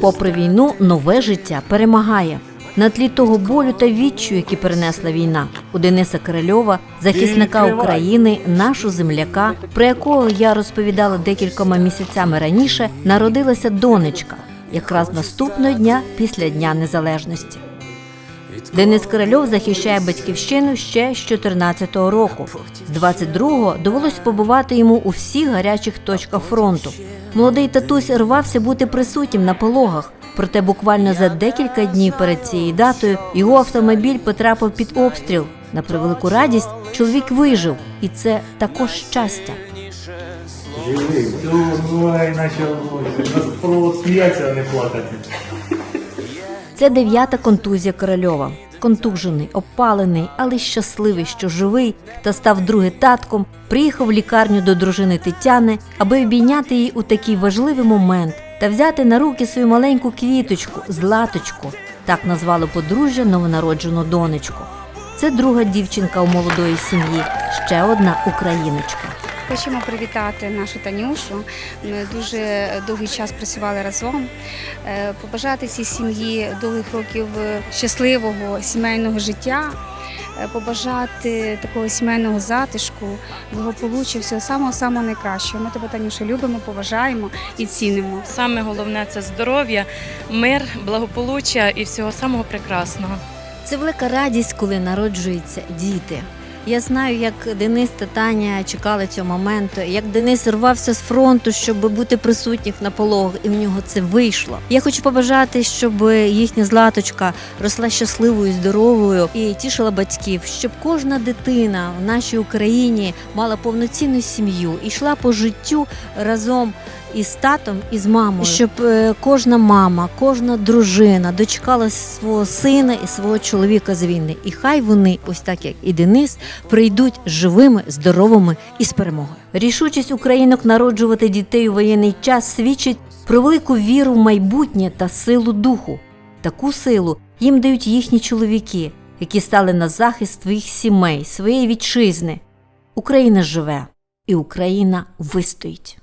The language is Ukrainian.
Попри війну, нове життя перемагає. На тлі того болю та відчу, які перенесла війна, у Дениса Корольова, захисника України, нашу земляка, про якого я розповідала декількома місяцями раніше, народилася донечка, якраз наступного дня після Дня Незалежності. Денис Корольов захищає батьківщину ще з 14-го року. З 22-го довелось побувати йому у всіх гарячих точках фронту. Молодий татусь рвався бути присутнім на пологах. Проте буквально за декілька днів перед цією датою його автомобіль потрапив під обстріл. На превелику радість чоловік вижив, і це також щастя. Живий, давай началося. Нас про сміятися, а не плакати. Це дев'ята контузія Корольова. Контужений, опалений, але щасливий, що живий та став друге татком, приїхав в лікарню до дружини Тетяни, аби обійняти її у такий важливий момент та взяти на руки свою маленьку квіточку, златочку. Так назвали подружжя новонароджену донечку. Це друга дівчинка у молодої сім'ї, ще одна україночка. Хочемо привітати нашу Танюшу. Ми дуже довгий час працювали разом. Е, Побажати цій сім'ї довгих років щасливого сімейного життя, е, побажати такого сімейного затишку, благополуччя, всього самого самого найкращого. Ми тебе, Танюша, любимо, поважаємо і цінимо. Саме головне це здоров'я, мир, благополуччя і всього самого прекрасного. Це велика радість, коли народжуються діти. Я знаю, як Денис та Таня чекали цього моменту, як Денис рвався з фронту, щоб бути присутніх на пологах, і в нього це вийшло. Я хочу побажати, щоб їхня златочка росла щасливою, здоровою і тішила батьків, щоб кожна дитина в нашій Україні мала повноцінну сім'ю і йшла по життю разом із татом і з мамою, щоб е, кожна мама, кожна дружина дочекалась свого сина і свого чоловіка з війни. І хай вони, ось так як і Денис, прийдуть живими, здоровими і з перемогою. Рішучість українок народжувати дітей у воєнний час свідчить про велику віру в майбутнє та силу духу. Таку силу їм дають їхні чоловіки, які стали на захист своїх сімей, своєї вітчизни. Україна живе, і Україна вистоїть.